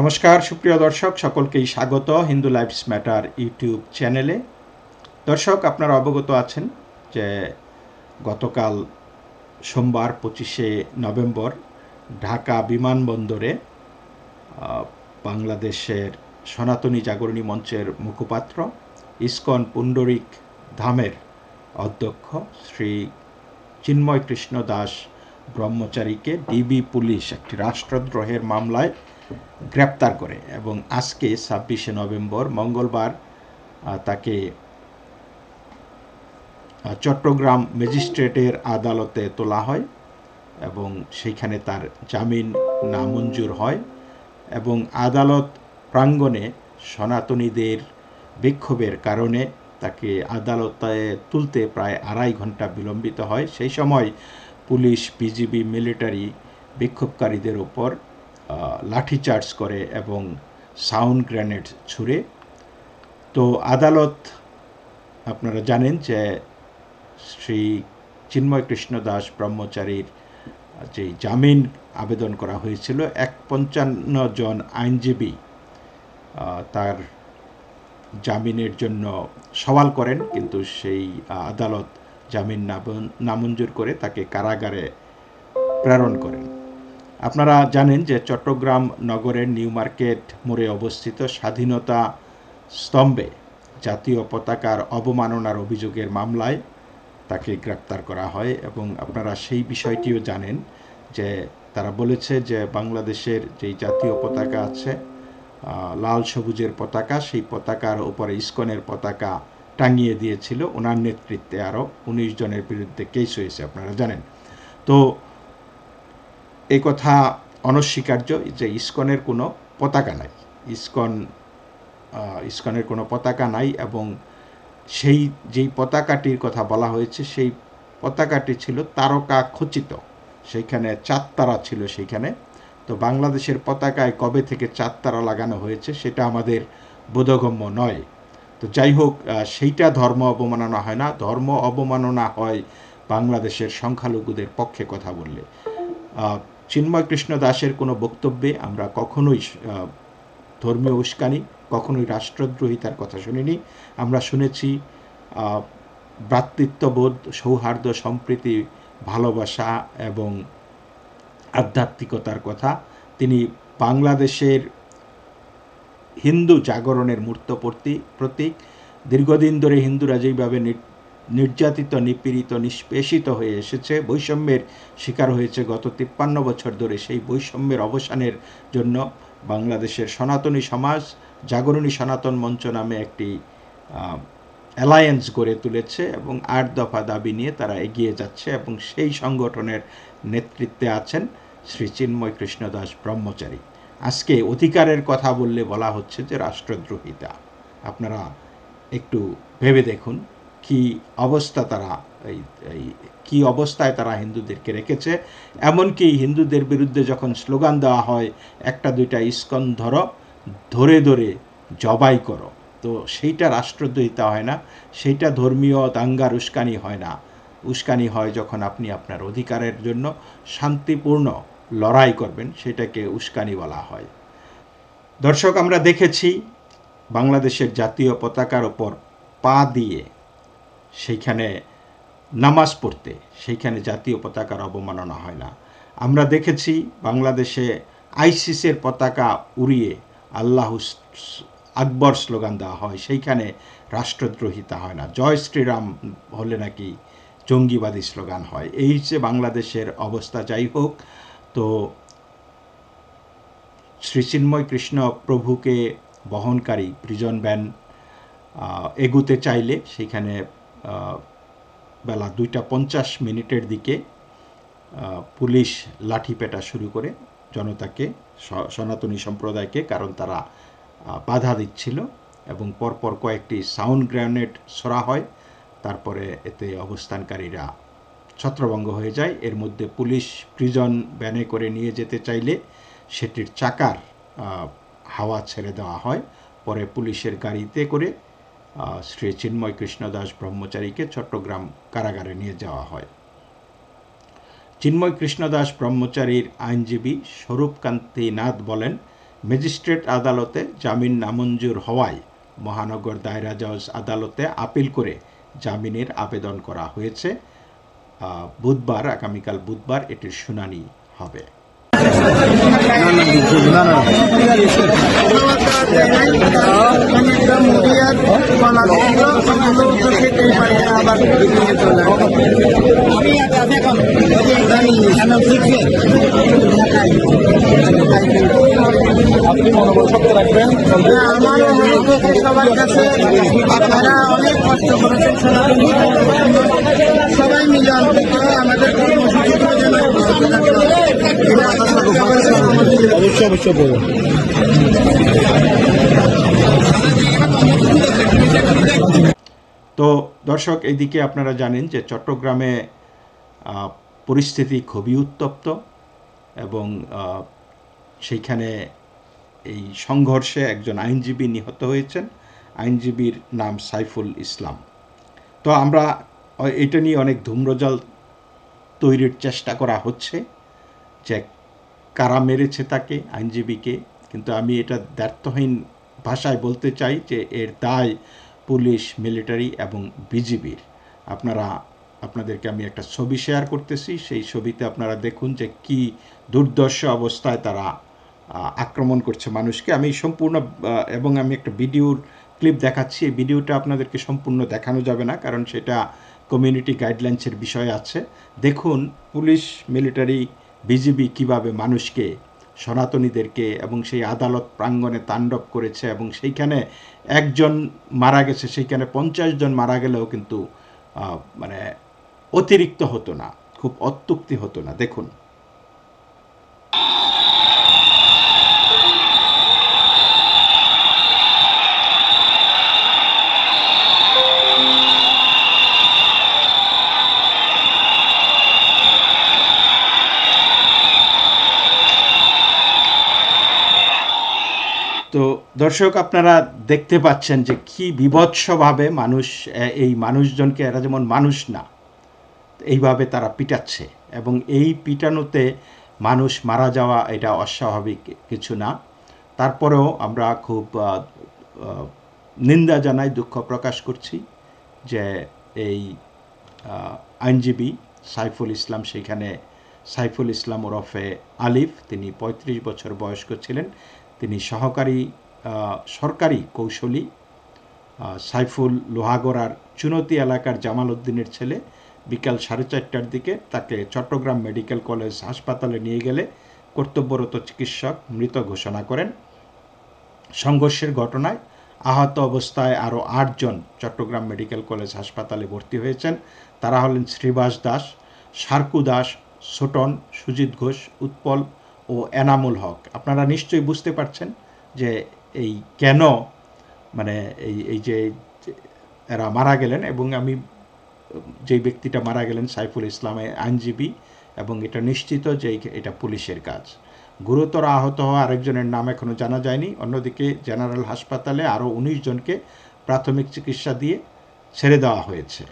নমস্কার, সুপ্রিয় দর্শক, সকলকেই স্বাগত হিন্দু লাইফস ম্যাটার ইউটিউব চ্যানেলে। দর্শক, আপনারা অবগত আছেন যে গতকাল সোমবার পঁচিশে নভেম্বর ঢাকা বিমানবন্দরে বাংলাদেশের সনাতনী জাগরণী মঞ্চের মুখপাত্র ইস্কন পুণ্ডরিক ধামের অধ্যক্ষ শ্রী চিন্ময় কৃষ্ণ দাস ব্রহ্মচারীকে ডিবি পুলিশ, একটি রাষ্ট্রদ্রোহের মামলায় গ্রেপ্তার করে এবং আজকে ছাব্বিশে নভেম্বর মঙ্গলবার তাকে চট্টগ্রাম ম্যাজিস্ট্রেটের আদালতে তোলা হয় এবং সেইখানে তার জামিন নামঞ্জুর হয় এবং আদালত প্রাঙ্গণে সনাতনীদের বিক্ষোভের কারণে তাকে আদালতে তুলতে প্রায় আড়াই ঘণ্টা বিলম্বিত হয়। সেই সময় পুলিশ, বিজিবি, মিলিটারি বিক্ষোভকারীদের ওপর আহ, লাঠিচার্জ করে এবং সাউন্ড গ্রেনেড ছুড়ে। তো আদালত আপনারা জানেন যে শ্রী চিন্ময় কৃষ্ণ দাস ব্রহ্মচারীর যে জামিন আবেদন করা হয়েছিল এক পঞ্চান্ন জন আইনজীবী তার জামিনের জন্য সওয়াল করেন কিন্তু সেই আদালত জামিন নামঞ্জুর করে তাকে কারাগারে প্রেরণ করেন। আপনারা জানেন যে চট্টগ্রাম নগরের নিউ মার্কেট মোড়ে অবস্থিত স্বাধীনতা স্তম্ভে জাতীয় পতাকার অবমাননার অভিযোগের মামলায় তাকে গ্রেপ্তার করা হয় এবং আপনারা সেই বিষয়টিও জানেন যে তারা বলেছে যে বাংলাদেশের যেই জাতীয় পতাকা আছে লাল সবুজের পতাকা, সেই পতাকার উপরে ইস্কনের পতাকা টাঙিয়ে দিয়েছিল ওনার নেতৃত্বে আরও উনিশ জনের বিরুদ্ধে কেস হয়েছে, আপনারা জানেন। তো এই কথা অনস্বীকার্য যে ইস্কনের কোনো পতাকা নাই। ইস্কন ইস্কনের কোনো পতাকা নাই এবং সেই যেই পতাকাটির কথা বলা হয়েছে, সেই পতাকাটি ছিল তারকা খচিত। সেইখানে চাঁদ তারা ছিল সেইখানে। তো বাংলাদেশের পতাকায় কবে থেকে চাঁদ তারা লাগানো হয়েছে সেটা আমাদের বোধগম্য নয়। তো যাই হোক সেইটা ধর্ম অবমাননা হয় না। ধর্ম অবমাননা হয় বাংলাদেশের সংখ্যালঘুদের পক্ষে কথা বললে। চিন্ময় কৃষ্ণ দাসের কোনো বক্তব্যে আমরা কখনোই ধর্মীয় উস্কানি, কখনোই রাষ্ট্রদ্রোহিতার কথা শুনিনি। আমরা শুনেছি ভ্রাতৃত্ববোধ, সৌহার্দ্য, সম্প্রীতি, ভালোবাসা এবং আধ্যাত্মিকতার কথা। তিনি বাংলাদেশের হিন্দু জাগরণের মূর্ত প্রতি- প্রতীক। দীর্ঘদিন ধরে হিন্দুরা যেইভাবে নির্যাতিত, নিপীড়িত, নিষ্পেষিত হয়ে এসেছে। বৈষম্যের শিকার হয়েছে গত তিপ্পান্ন বছর ধরে। সেই বৈষম্যের অবসানের জন্য বাংলাদেশের সনাতনী সমাজ, জাগরণী সনাতন মঞ্চ নামে একটি অ্যালায়েন্স গড়ে তুলেছে এবং আট দফা দাবি নিয়ে তারা এগিয়ে যাচ্ছে এবং সেই সংগঠনের নেতৃত্বে আছেন শ্রী চিন্ময় কৃষ্ণ দাস ব্রহ্মচারী। আজকে অধিকারের কথা বললে বলা হচ্ছে যে রাষ্ট্রদ্রোহিতা। আপনারা একটু ভেবে দেখুন। কি অবস্থা তারা, এই কী অবস্থায় তারা হিন্দুদেরকে রেখেছে? এমনকি হিন্দুদের বিরুদ্ধে যখন স্লোগান দেওয়া হয়, একটা দুইটা ইস্কন ধরো, ধরে ধরে জবাই করো। তো সেইটা রাষ্ট্রদ্রোহিতা হয় না, সেইটা ধর্মীয় দাঙ্গার উস্কানি হয় না। উস্কানি হয় যখন আপনি আপনার অধিকারের জন্য শান্তিপূর্ণ লড়াই করবেন, সেটাকে উস্কানি বলা হয়। দর্শক, আমরা দেখেছি বাংলাদেশের জাতীয় পতাকার ওপর পা দিয়ে সেইখানে নামাজ পড়তে, সেইখানে জাতীয় পতাকার অবমাননা হয় না। আমরা দেখেছি বাংলাদেশে আইসিসের পতাকা উড়িয়ে আল্লাহ আকবর স্লোগান দেওয়া হয়, সেইখানে রাষ্ট্রদ্রোহিতা হয় না। জয় শ্রীরাম হলে নাকি জঙ্গিবাদী স্লোগান হয়। এই যে বাংলাদেশের অবস্থা, যাই হোক, তো শ্রী চিন্ময় কৃষ্ণ প্রভুকে বহনকারী প্রিজন ব্যান এগুতে চাইলে সেখানে বেলা দুইটা পঞ্চাশ মিনিটের দিকে পুলিশ লাঠি পেটা শুরু করে জনতাকে সনাতনী সম্প্রদায়কে, কারণ তারা বাধা দিচ্ছিল এবং পরপর কয়েকটি সাউন্ড গ্রেনেড ছড়া হয়। তারপরে এতে অবস্থানকারীরা ছত্রভঙ্গ হয়ে যায়। এর মধ্যে পুলিশ প্রিজন ভ্যানে করে নিয়ে যেতে চাইলে সেটির চাকার হাওয়া ছেড়ে দেওয়া হয়। পরে পুলিশের গাড়িতে করে শ্রী চিন্ময় কৃষ্ণ দাস ব্রহ্মচারীকে চট্টগ্রাম কারাগারে নিয়ে যাওয়া হয়। চিন্ময় কৃষ্ণ দাস ব্রহ্মচারীর আইনজীবী স্বরূপকান্তি নাথ বলেন ম্যাজিস্ট্রেট আদালতে জামিন নামঞ্জুর হওয়ায় মহানগর দায়রা জজ আদালতে আপিল করে জামিনের আবেদন করা হয়েছে। বুধবার, আগামীকাল বুধবার এটির শুনানি হবে। না চলে আপনি মনোবল রাখবেন আমার আপনারা অনেক কষ্ট করেছেন। সবাই মিলে আমাদের কর্মসূচিগুলো তো দর্শক এদিকে আপনারা জানেন যে চট্টগ্রামে পরিস্থিতি খুবই উত্তপ্ত এবং সেইখানে এই সংঘর্ষে একজন আইনজীবী নিহত হয়েছেন। আইনজীবীর নাম সাইফুল ইসলাম। তো আমরা এটা নিয়ে অনেক ধূম্রজল তৈরির চেষ্টা করা হচ্ছে। যে কারা মেরেছে তাকে, আইনজীবীকে, কিন্তু আমি এটা দ্ব্যর্থহীন ভাষায় বলতে চাই যে এর দায় পুলিশ, মিলিটারি এবং বিজিবির। আপনারা, আপনাদেরকে আমি একটা ছবি শেয়ার করতেছি, সেই ছবিতে আপনারা দেখুন যে কি দুর্দর্শ অবস্থায় তারা আক্রমণ করছে মানুষকে। আমি সম্পূর্ণ এবং আমি একটা ভিডিওর ক্লিপ দেখাচ্ছি। এই ভিডিওটা আপনাদেরকে সম্পূর্ণ দেখানো যাবে না, কারণ সেটা কমিউনিটি গাইডলাইন্সের বিষয় আছে। দেখুন, পুলিশ, মিলিটারি বিজিবি কীভাবে মানুষকে, সনাতনীদেরকে এবং সেই আদালত প্রাঙ্গণে তাণ্ডব করেছে এবং সেইখানে একজন মারা গেছে, সেইখানে পঞ্চাশ জন মারা গেলেও কিন্তু মানে অতিরিক্ত হতো না, খুব অত্যুক্তি হতো না। দেখুন তো দর্শক, আপনারা দেখতে পাচ্ছেন যে কি বিভৎসভাবে মানুষ এই মানুষজনকে, এরা যেমন মানুষ না, এইভাবে তারা পিটাচ্ছে এবং এই পিটানোতে মানুষ মারা যাওয়া এটা অস্বাভাবিক কিছু না। তারপরেও আমরা খুব নিন্দা জানাই, দুঃখ প্রকাশ করছি যে এই আইনজীবী সাইফুল ইসলাম, সেখানে সাইফুল ইসলাম ওরফে আলিফ, তিনি ৩৫ বছর বয়স্ক ছিলেন। তিনি সহকারী সরকারি কৌশলী সাইফুল লোহাগড়ার চুনতি এলাকার জামাল উদ্দিনের ছেলে বিকাল সাড়ে চারটার দিকে তাকে চট্টগ্রাম মেডিকেল কলেজ হাসপাতালে নিয়ে গেলে কর্তব্যরত চিকিৎসক মৃত ঘোষণা করেন। সংঘর্ষের ঘটনায় আহত অবস্থায় আরও আটজন চট্টগ্রাম মেডিকেল কলেজ হাসপাতালে ভর্তি হয়েছেন। তারা হলেন শ্রীবাস দাস, সার্কু দাস, সোটন, সুজিত ঘোষ, উৎপল ও এনামুল হক। আপনারা নিশ্চয়ই বুঝতে পারছেন যে এই কেন মানে এই এই যে এরা মারা গেলেন এবং আমি যেই ব্যক্তিটা মারা গেলেন সাইফুল ইসলামের আইনজীবী এবং এটা নিশ্চিত যে এটা পুলিশের কাজ। গুরুতর আহত হওয়া আরেকজনের নাম এখনও জানা যায়নি। অন্যদিকে জেনারেল হাসপাতালে আরও উনিশ জনকে প্রাথমিক চিকিৎসা দিয়ে ছেড়ে দেওয়া হয়েছে।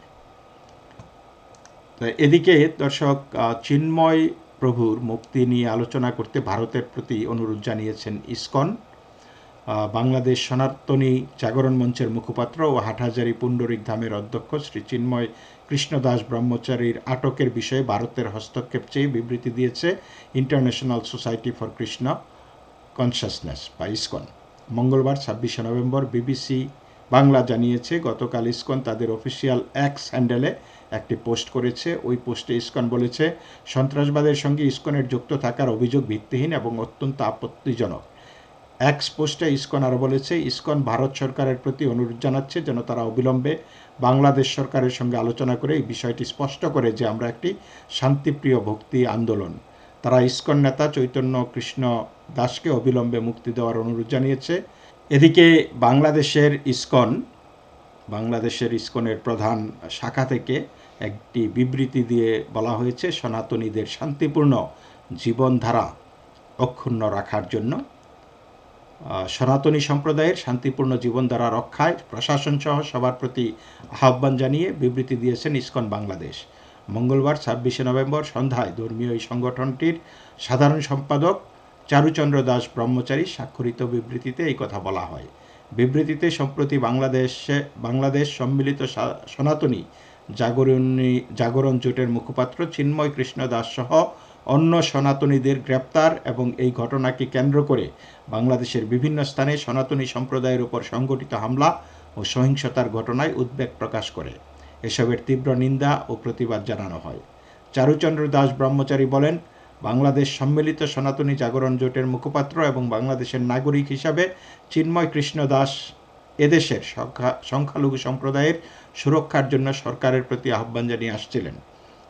এদিকে দর্শক চিন্ময় প্রভুর মুক্তি নিয়ে আলোচনা করতে ভারতের প্রতি অনুরোধ জানিয়েছেন ইসকন। বাংলাদেশ সনাতনী জাগরণ মঞ্চের মুখপাত্র ও হাটহাজারি পুণ্ডরিক ধামের অধ্যক্ষ শ্রী চিন্ময় কৃষ্ণদাস ব্রহ্মচারীর আটকের বিষয়ে ভারতের হস্তক্ষেপ চেয়ে বিবৃতি দিয়েছে international society for Krishna consciousness বা ইসকন। মঙ্গলবার ছাব্বিশে নভেম্বর বিবিসি বাংলা জানিয়েছে, গতকাল ইসকন তাদের অফিসিয়াল এক্স হ্যান্ডেলে একটি পোস্ট করেছে। ওই পোস্টে ইসকন বলেছে, সন্ত্রাসবাদের সঙ্গে ইসকনের যুক্ত থাকার অভিযোগ ভিত্তিহীন এবং অত্যন্ত আপত্তিজনক। এক্স পোস্টে ইসকন আরও বলেছে, ইসকন ভারত সরকারের প্রতি অনুরোধ জানাচ্ছে যেন তারা অবিলম্বে বাংলাদেশ সরকারের সঙ্গে আলোচনা করে এই বিষয়টি স্পষ্ট করে যে আমরা একটি শান্তিপ্রিয় ভক্তি আন্দোলন। তারা ইসকন নেতা চৈতন্য কৃষ্ণ দাসকে অবিলম্বে মুক্তি দেওয়ার অনুরোধ জানিয়েছে। এদিকে বাংলাদেশের ইসকন, বাংলাদেশের ইসকনের প্রধান শাখা থেকে একটি বিবৃতি দিয়ে বলা হয়েছে, সনাতনীদের শান্তিপূর্ণ জীবনধারা অক্ষুণ্ণ রাখার জন্য সনাতনী সম্প্রদায়ের শান্তিপূর্ণ জীবনধারা রক্ষায় প্রশাসন সহ সবার প্রতি আহ্বান জানিয়ে বিবৃতি দিয়েছেন ইসকন বাংলাদেশ। মঙ্গলবার ছাব্বিশে নভেম্বর সন্ধ্যায় ধর্মীয় এই সংগঠনটির সাধারণ সম্পাদক চারুচন্দ্র দাস ব্রহ্মচারী স্বাক্ষরিত বিবৃতিতে এই কথা বলা হয়। বিবৃতিতে সম্প্রতি বাংলাদেশে বাংলাদেশ সম্মিলিত সনাতনী জাগরণী জাগরণ জোটের মুখপাত্র চিন্ময় কৃষ্ণ দাস সহ অন্য সনাতনীদের গ্রেপ্তার এবং এই ঘটনাকে কেন্দ্র করে বাংলাদেশের বিভিন্ন স্থানে সনাতনী সম্প্রদায়ের উপর সংঘটিত হামলা ও সহিংসতার ঘটনায় উদ্বেগ প্রকাশ করে। এসবের তীব্র নিন্দা ও প্রতিবাদ জানানো হয়। চারুচন্দ্র দাস ব্রহ্মচারী বলেন বাংলাদেশ সম্মিলিত সনাতনী জাগরণ জোটের মুখপাত্র এবং বাংলাদেশের নাগরিক হিসাবে চিন্ময় কৃষ্ণ দাস এদেশের সংখ্যা- সংখ্যালঘু সম্প্রদায়ের সুরক্ষার জন্য সরকারের প্রতি আহ্বান জানিয়ে আসছিলেন।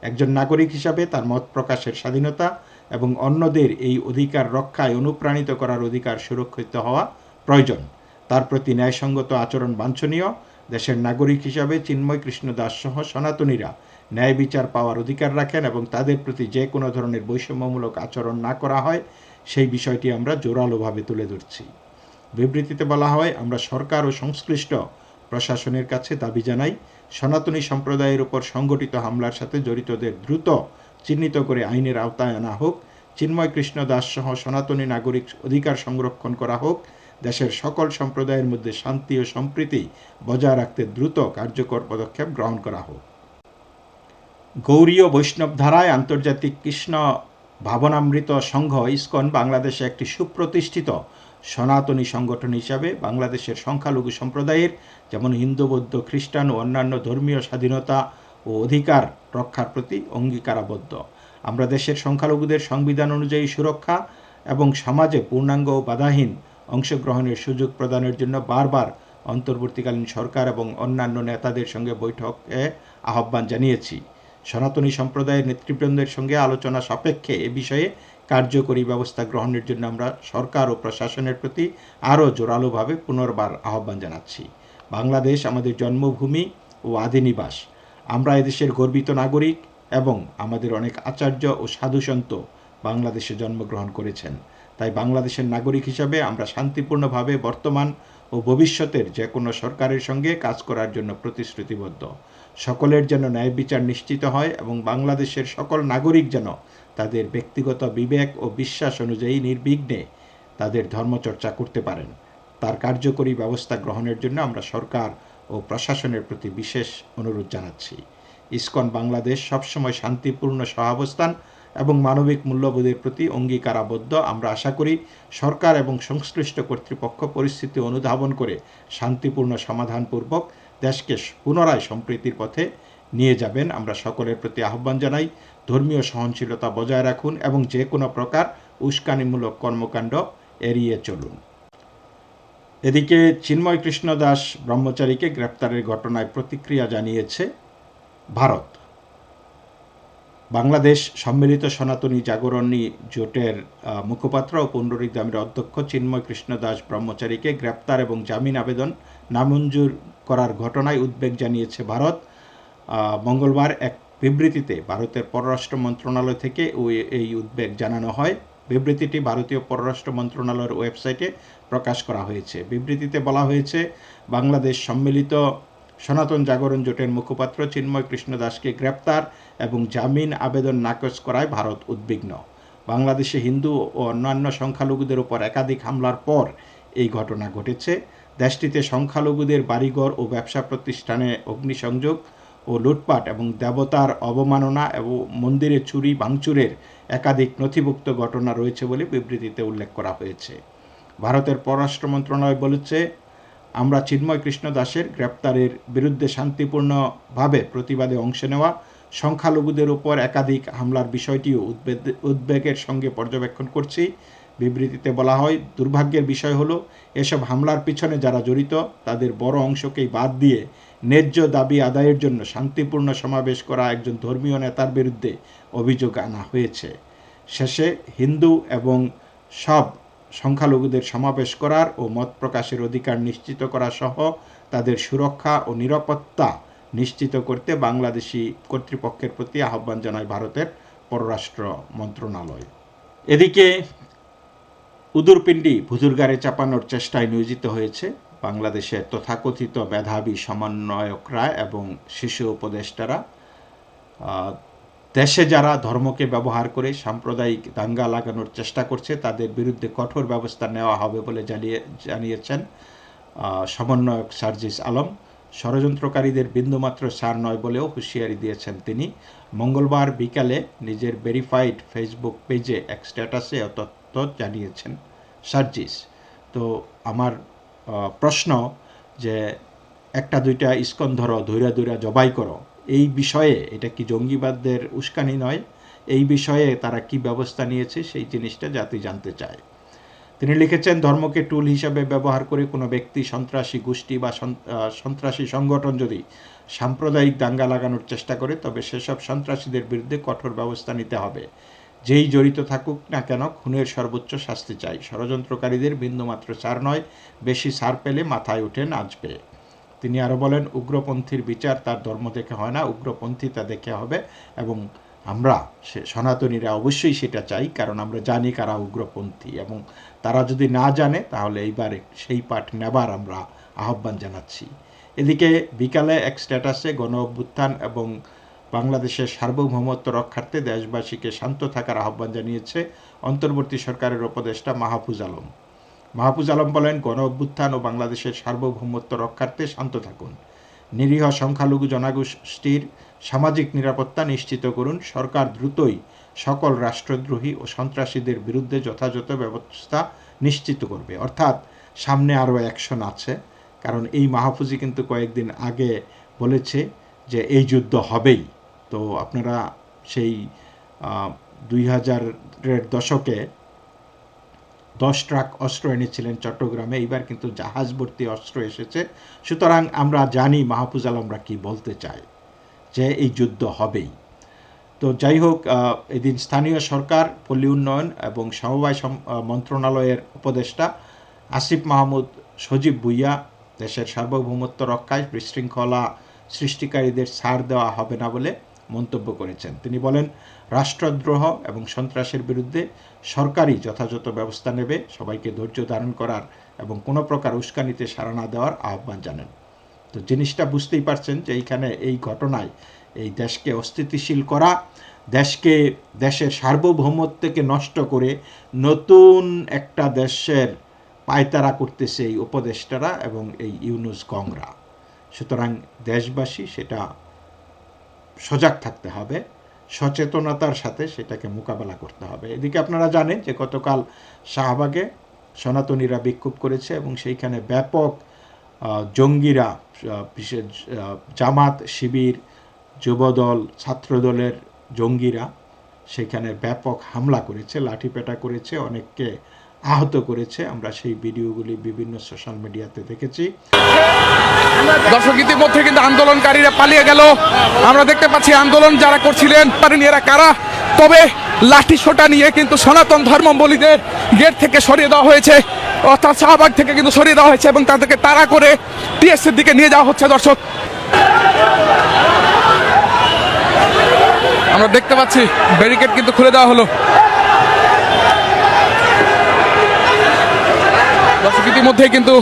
একজন নাগরিক হিসাবে তার মত প্রকাশের স্বাধীনতা এবং অন্যদের এই অধিকার রক্ষায় অনুপ্রাণিত করার অধিকার সুরক্ষিত হওয়া প্রয়োজন। তার প্রতি ন্যায়সঙ্গত আচরণ বাঞ্ছনীয়। দেশের নাগরিক হিসাবে চিন্ময় কৃষ্ণ দাস সহ সনাতনীরা ন্যায় বিচার পাওয়ার অধিকার রাখেন এবং তাদের প্রতি যে কোনো ধরনের বৈষম্যমূলক আচরণ না করা হয়, সেই বিষয়টি আমরা জোরালোভাবে তুলে ধরছি। বিবৃতিতে বলা হয়, আমরা সরকার ও সংশ্লিষ্ট প্রশাসনের কাছে দাবি জানাই, সনাতনী সম্প্রদায়ের উপর সংগঠিত হামলার সাথে জড়িতদের দ্রুত চিহ্নিত করে আইনের আওতায় আনা হোক, চিন্ময় কৃষ্ণ দাস সহ সনাতনী নাগরিক অধিকার সংরক্ষণ করা হোক, দেশের সকল সম্প্রদায়ের মধ্যে শান্তি ও সম্প্রীতি বজায় রাখতে দ্রুত কার্যকর পদক্ষেপ গ্রহণ করা হোক। গৌরীয় বৈষ্ণব ধারায় আন্তর্জাতিক কৃষ্ণ ভাবনামৃত সংঘ ইস্কন বাংলাদেশে একটি সুপ্রতিষ্ঠিত সনাতনী সংগঠন হিসাবে বাংলাদেশের সংখ্যালঘু সম্প্রদায়ের যেমন হিন্দু, বৌদ্ধ, খ্রিস্টান ও অন্যান্য ধর্মীয় স্বাধীনতা ও অধিকার রক্ষার প্রতি অঙ্গীকারাবদ্ধ। আমরা দেশের সংখ্যালঘুদের সংবিধান অনুযায়ী সুরক্ষা এবং সমাজে পূর্ণাঙ্গ ও বাধাহীন অংশগ্রহণের সুযোগ প্রদানের জন্য বারবার অন্তর্বর্তীকালীন সরকার এবং অন্যান্য নেতাদের সঙ্গে বৈঠকে আহ্বান জানিয়েছি। সনাতনী সম্প্রদায়ের নেতৃবৃন্দের সঙ্গে আলোচনা সাপেক্ষে এ বিষয়ে কার্যকরী ব্যবস্থা গ্রহণের জন্য আমরা সরকার ও প্রশাসনের প্রতি আরও জোরালোভাবে পুনর্বার আহ্বান জানাচ্ছি। বাংলাদেশ আমাদের জন্মভূমি ও আদিনিবাস আমরা এদেশের গর্বিত নাগরিক এবং আমাদের অনেক আচার্য ও সাধুসন্ত বাংলাদেশে জন্মগ্রহণ করেছেন। তাই বাংলাদেশের নাগরিক হিসাবে আমরা শান্তিপূর্ণভাবে বর্তমান ও ভবিষ্যতের যে কোনো সরকারের সঙ্গে কাজ করার জন্য প্রতিশ্রুতিবদ্ধ। সকলের যেন ন্যায় বিচার নিশ্চিত হয় এবং বাংলাদেশের সকল নাগরিক যেন তাদের ব্যক্তিগত বিবেক ও বিশ্বাস অনুযায়ী নির্বিঘ্নে তাদের ধর্মচর্চা করতে পারেন। তার কার্যকরী ব্যবস্থা গ্রহণের জন্য আমরা সরকার ও প্রশাসনের প্রতি বিশেষ অনুরোধ জানাচ্ছি। ইসকন বাংলাদেশ সবসময় শান্তিপূর্ণ সহাবস্থান এবং মানবিক মূল্যবোধের প্রতি অঙ্গীকারাবদ্ধ। আমরা আশা করি সরকার এবং সংশ্লিষ্ট কর্তৃপক্ষ পরিস্থিতি অনুধাবন করে শান্তিপূর্ণ সমাধানপূর্বক দেশকে পুনরায় সম্প্রীতির পথে নিয়ে যাবেন। আমরা সকলের প্রতি আহ্বান জানাই। ধর্মীয় সহনশীলতা বজায় রাখুন এবং যে কোনো প্রকার উস্কানিমূলক কর্মকাণ্ড এড়িয়ে চলুন। এদিকে চিন্ময় কৃষ্ণ দাস ব্রহ্মচারীকে গ্রেপ্তারের ঘটনায় প্রতিক্রিয়া জানিয়েছে ভারত। বাংলাদেশ সম্মিলিত সনাতনী জাগরণী জোটের মুখপাত্র ও পুণ্ডরিক দামের অধ্যক্ষ চিন্ময় কৃষ্ণ দাস ব্রহ্মচারীকে গ্রেপ্তার এবং জামিন আবেদন নামঞ্জুর করার ঘটনায় উদ্বেগ জানিয়েছে ভারত। মঙ্গলবার এক বিবৃতিতে ভারতের পররাষ্ট্র মন্ত্রণালয় থেকে ওই- এই উদ্বেগ জানানো হয়। বিবৃতিটি ভারতীয় পররাষ্ট্র মন্ত্রণালয়ের ওয়েবসাইটে প্রকাশ করা হয়েছে। বিবৃতিতে বলা হয়েছে, বাংলাদেশ সম্মিলিত সনাতন জাগরণ জোটের মুখপাত্র চিন্ময় কৃষ্ণ দাসকে গ্রেপ্তার এবং জামিন আবেদন নাকচ করায় ভারত উদ্বিগ্ন। বাংলাদেশে হিন্দু ও অন্যান্য সংখ্যালঘুদের উপর একাধিক হামলার পর এই ঘটনা ঘটেছে। দেশটিতে সংখ্যালঘুদের বাড়িঘর ও ব্যবসা প্রতিষ্ঠানে অগ্নিসংযোগ ও লুটপাট এবং দেবতার অবমাননা এবং মন্দিরে চুরি ভাঙচুরের একাধিক নথিভুক্ত ঘটনা রয়েছে বলে বিবৃতিতে উল্লেখ করা হয়েছে। ভারতের পররাষ্ট্র মন্ত্রণালয় বলেছে, আমরা চিন্ময় কৃষ্ণ দাসের গ্রেপ্তারের বিরুদ্ধে শান্তিপূর্ণভাবে প্রতিবাদে অংশ নেওয়া, সংখ্যালঘুদের উপর একাধিক হামলার বিষয়টিও উদ্বেগ উদ্বেগের সঙ্গে পর্যবেক্ষণ করছি। বিবৃতিতে বলা হয়, দুর্ভাগ্যের বিষয় হলো, এসব হামলার পিছনে যারা জড়িত, তাদের বড় অংশকেই বাদ দিয়ে ন্যায্য দাবি আদায়ের জন্য শান্তিপূর্ণ সমাবেশ করা একজন ধর্মীয় নেতার বিরুদ্ধে অভিযোগ আনা হয়েছে। শেষে হিন্দু এবং সব সংখ্যালঘুদের সমাবেশ করার ও মত প্রকাশের অধিকার নিশ্চিত করা সহ তাদের সুরক্ষা ও নিরাপত্তা নিশ্চিত করতে বাংলাদেশি কর্তৃপক্ষের প্রতি আহ্বান জানায় ভারতের পররাষ্ট্র মন্ত্রণালয়। এদিকে উদুরপিণ্ডি ভুজুরগারে চাপানোর চেষ্টায় নিয়োজিত হয়েছে বাংলাদেশের তথাকথিত মেধাবী সমন্বয়করা এবং শিশু উপদেষ্টারা। দেশে যারা ধর্মকে ব্যবহার করে সাম্প্রদায়িক দাঙ্গা লাগানোর চেষ্টা করছে, তাদের বিরুদ্ধে কঠোর ব্যবস্থা নেওয়া হবে বলে জানিয়ে, জানিয়েছেন সমন্বয়ক সার্জিস আলম। ষড়যন্ত্রকারীদের বিন্দুমাত্র সার নয় বলেও হুঁশিয়ারি দিয়েছেন তিনি। মঙ্গলবার বিকালে নিজের ভেরিফাইড ফেসবুক পেজে এক স্ট্যাটাসে এ তথ্য জানিয়েছেন সার্জিস। তো আমার প্রশ্ন যে একটা দুইটা ইস্কন ধরো, ধৈরা ধৈরা জবাই করো, এই বিষয়ে এটা কি জঙ্গিবাদদের উস্কানি নয়? এই বিষয়ে তারা কি ব্যবস্থা নিয়েছে? সেই জিনিসটা জাতি জানতে চায়। তিনি লিখেছেন, ধর্মকে টুল হিসাবে ব্যবহার করে কোনো ব্যক্তি, সন্ত্রাসী গোষ্ঠী বা সন্ত্রাসী সংগঠন যদি সাম্প্রদায়িক দাঙ্গা লাগানোর চেষ্টা করে, তবে সেসব সন্ত্রাসীদের বিরুদ্ধে কঠোর ব্যবস্থা নিতে হবে। যেই জড়িত থাকুক না কেন, খুনের সর্বোচ্চ শাস্তি চাই। ষড়যন্ত্রকারীদের বিন্দুমাত্র ছাড় নয়, বেশি ছাড় পেলে মাথায় উঠে নাচবে। তিনি আরও বলেন, উগ্রপন্থীর বিচার তার ধর্ম দেখে হয় না, উগ্রপন্থী তা দেখে হবে এবং আমরা সে সনাতনীরা অবশ্যই সেটা চাই, কারণ আমরা জানি কারা উগ্রপন্থী এবং তারা যদি না জানে, তাহলে এইবার সেই পাঠ নেবার আমরা আহ্বান জানাচ্ছি। এদিকে বিকালে এক স্ট্যাটাসে গণ অভ্যুত্থান এবং বাংলাদেশের সার্বভৌমত্ব রক্ষার্থে দেশবাসীকে শান্ত থাকার আহ্বান জানিয়েছে অন্তর্বর্তী সরকারের উপদেষ্টা মাহফুজ আলম। মাহফুজ আলম বলেন, গণ অভ্যুত্থান ও বাংলাদেশের সার্বভৌমত্ব রক্ষার্থে শান্ত থাকুন। নিরীহ সংখ্যালঘু জনগোষ্ঠীর সামাজিক নিরাপত্তা নিশ্চিত করুন। সরকার দ্রুতই সকল রাষ্ট্রদ্রোহী ও সন্ত্রাসীদের বিরুদ্ধে যথাযথ ব্যবস্থা নিশ্চিত করবে। অর্থাৎ সামনে আরও অ্যাকশন আছে, কারণ এই মাহফুজি কিন্তু কয়েকদিন আগে বলেছে যে এই যুদ্ধ হবেই। তো আপনারা সেই দুই হাজারের দশকে দশ ট্রাক অস্ত্র এনেছিলেন চট্টগ্রামে, এইবার কিন্তু জাহাজ ভর্তি অস্ত্র এসেছে। সুতরাং আমরা জানি মাহফুজ আলমরা কি বলতে চায় যে এই যুদ্ধ হবেই। তো যাই হোক এদিন স্থানীয় সরকার, পল্লী উন্নয়ন এবং সমবায় মন্ত্রণালয়ের উপদেষ্টা আসিফ মাহমুদ, সজীব ভুইয়া, দেশের সার্বভৌমত্ব রক্ষায় বিশৃঙ্খলা সৃষ্টিকারীদের ছাড় দেওয়া হবে না বলে মন্তব্য করেছেন। তিনি বলেন, রাষ্ট্রদ্রোহ এবং সন্ত্রাসের বিরুদ্ধে সরকারই যথাযথ ব্যবস্থা নেবে, সবাইকে ধৈর্য ধারণ করার এবং কোনো প্রকার উস্কানিতে সাড়া না দেওয়ার আহ্বান জানান। তো জিনিসটা বুঝতেই পারছেন যে এইখানে এই ঘটনায় এই দেশকে অস্থিতিশীল করা, দেশকে, দেশের সার্বভৌমত্বকে নষ্ট করে নতুন একটা দেশের পায়তারা করতেছে এই উপদেষ্টারা এবং এই ইউনুস গংরা সুতরাং দেশবাসী সেটা সজাগ থাকতে হবে, সচেতনতার সাথে সেটাকে মোকাবেলা করতে হবে। এদিকে আপনারা জানেন যে গতকাল শাহবাগে সনাতনীরা বিক্ষোভ করেছে এবং সেইখানে ব্যাপক জঙ্গিরা বিশেষ জামাত, শিবির, যুবদল, ছাত্রদলের জঙ্গিরা সেখানে ব্যাপক হামলা করেছে, লাঠিপেটা করেছে। অনেককে আহত করেছে। আমরা সেই ভিডিওগুলি বিভিন্ন সোশ্যাল মিডিয়াতে দেখেছি। দর্শক, ইতিমধ্যে কিন্তু আন্দোলনকারীরা পালিয়ে গেল। আমরা দেখতে পাচ্ছি আন্দোলন যারা করছিলেন পারেন এরা কারা? তবে লাঠি সোটা নিয়ে কিন্তু সনাতন ধর্মাবলীদের গেট থেকে সরিয়ে দেওয়া হয়েছে। অর্থাৎ শাহবাগ থেকে কিন্তু সরিয়ে দেওয়া হয়েছে এবং তাদেরকে তাড়া করে টিএসসির দিকে নিয়ে যাওয়া হচ্ছে, দর্শক। আমরা দেখতে পাচ্ছি, ব্যারিকেড কিন্তু খুলে দেওয়া হলো। দর্শক ইতিমধ্যে কিন্তু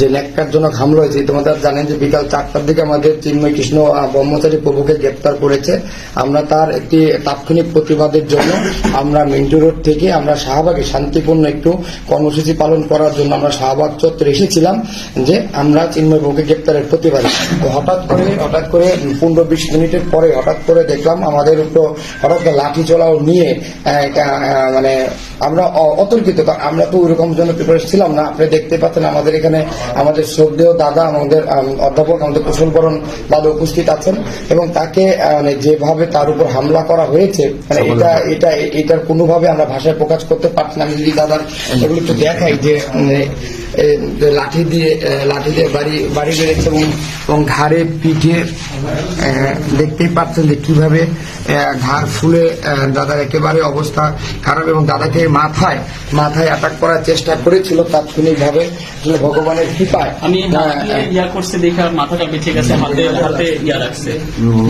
যে জন্য হামলা হয়েছে তোমাদের জানেন যে বিকাল চারটার দিকে আমাদের চিন্ময় কৃষ্ণ ব্রহ্মচারী প্রভুকে গ্রেপ্তার করেছে। আমরা তার একটি তাৎক্ষণিক প্রতিবাদের জন্য আমরা মিন্টু রোড থেকে আমরা শাহবাগে শান্তিপূর্ণ একটু কর্মসূচি পালন করার জন্য আমরা শাহবাগ চত্বরে এসেছিলাম যে আমরা চিন্ময় প্রভুকে গ্রেপ্তারের প্রতিবাদে। হঠাৎ করে হঠাৎ করে পনেরো বিশ মিনিটের পরে হঠাৎ করে দেখলাম আমাদের উপর হঠাৎ লাঠি চলাও নিয়ে মানে আমরা অতর্কিত। আমরা তো ওইরকম জন্য প্রিপারেশন ছিলাম না। আপনি দেখতে পাচ্ছেন আমাদের এখানে আমাদের শ্রদ্ধেয় দাদা আমাদের অধ্যাপক আমাদের কুশল বরণ দাদা উপস্থিত আছেন এবং তাকে মানে যেভাবে তার উপর হামলা করা হয়েছে মানে এটা এটা এটার কোনোভাবে আমরা ভাষায় প্রকাশ করতে পারছি না। আমি যদি দাদার এগুলো একটু দেখাই যে যে লাঠি দিয়ে লাঠি দিয়ে বাড়ি বাড়ি বেড়েছে এবং এবং ঘাড়ে পিঠে দেখতেই পাচ্ছেন যে কীভাবে ঘাড় ফুলে দাদার একেবারে অবস্থা খারাপ এবং দাদাকে মাথায় মাথায় অ্যাটাক করার চেষ্টা করেছিল তাৎক্ষণিক ভাবে ভগবানের কৃপায়। আমি ইয়া করছে দেখে মাথাটা বেঁচে গেছে হাতে হাতে ইয়া রাখছে।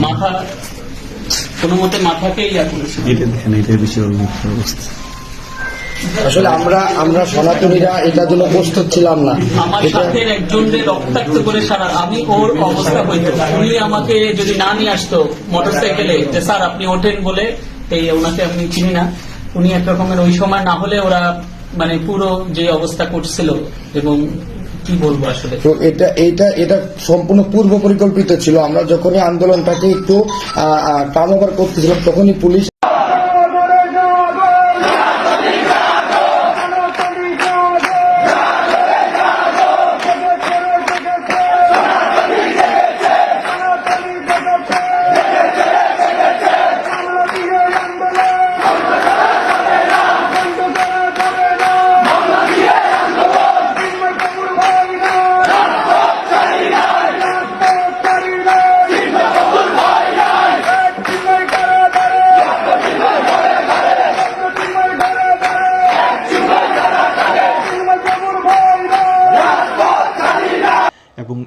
মাথা কোনো মতে মাথাকে ইয়া করেছে। আসলে আমরা আমরা সনাতনীরা এটার জন্য প্রস্তুত ছিলাম না। আমার সাথে একজনকে রক্তাক্ত করে সারা আমি ওর অবস্থা হইতো উনি আমাকে যদি না নিয়ে আসতো মোটরসাইকেলে যে স্যার আপনি ওঠেন বলে এই ওনাকে আমি চিনি না। উনি এক রকমের ওই সময় না হলে ওরা মানে পুরো যে অবস্থা করছিল এবং কি বলব আসলে? তো এটা এটা এটা সম্পূর্ণ পূর্ব পরিকল্পিত ছিল। আমরা যখনই আন্দোলনটাকে একটু টার্ন ওভার করতেছিলাম তখনই পুলিশ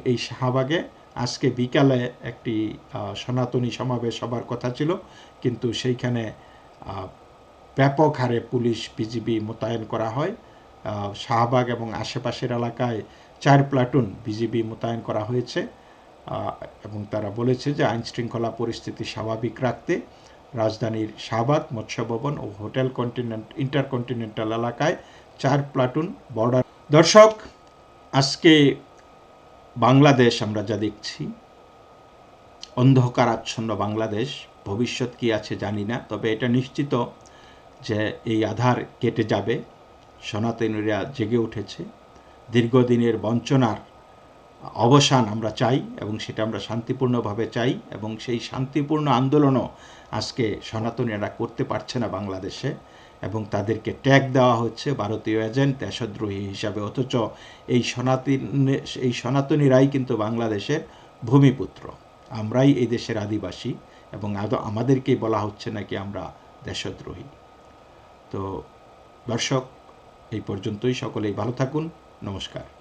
এই শাহবাগে আজকে বিকালে একটি সনাতনী সমাবেশ হবার কথা ছিল। কিন্তু সেইখানে ব্যাপক হারে পুলিশ, বিজিবি মোতায়েন করা হয়। শাহবাগ এবং আশেপাশের এলাকায় চার প্লাটুন বিজিবি মোতায়েন করা হয়েছে। এবং তারা বলেছে যে আইন শৃঙ্খলা পরিস্থিতি স্বাভাবিক রাখতে রাজধানীর শাহবাগ মৎস্য ভবন ও হোটেল কন্টিনেন্ট, ইন্টারকন্টিনেন্টাল এলাকায় চার প্লাটুন বর্ডার দর্শক, আজকে বাংলাদেশ আমরা যা দেখছি, অন্ধকারাচ্ছন্ন বাংলাদেশ, ভবিষ্যৎ কি আছে জানি না, তবে এটা নিশ্চিত যে এই আধার কেটে যাবে সনাতনীরা জেগে উঠেছে, দীর্ঘদিনের বঞ্চনার অবসান আমরা চাই এবং সেটা আমরা শান্তিপূর্ণভাবে চাই এবং সেই শান্তিপূর্ণ আন্দোলনও আজকে সনাতনীরা করতে পারছে না বাংলাদেশে। তাদেরকে ট্যাগ দেওয়া হচ্ছে ভারতীয় এজেন্ট দেশদ্রোহী হিসাবে। অথচ এই সনাতন, এই সনাতনীরাই কিন্তু বাংলাদেশের ভূমিপুত্র। আমরাই এই দেশের আদিবাসী এবং আমাদেরকেই বলা হচ্ছে নাকি আমরা দেশদ্রোহী। তো দর্শক, এই পর্যন্তই। সকলেই ভালো থাকুন। নমস্কার।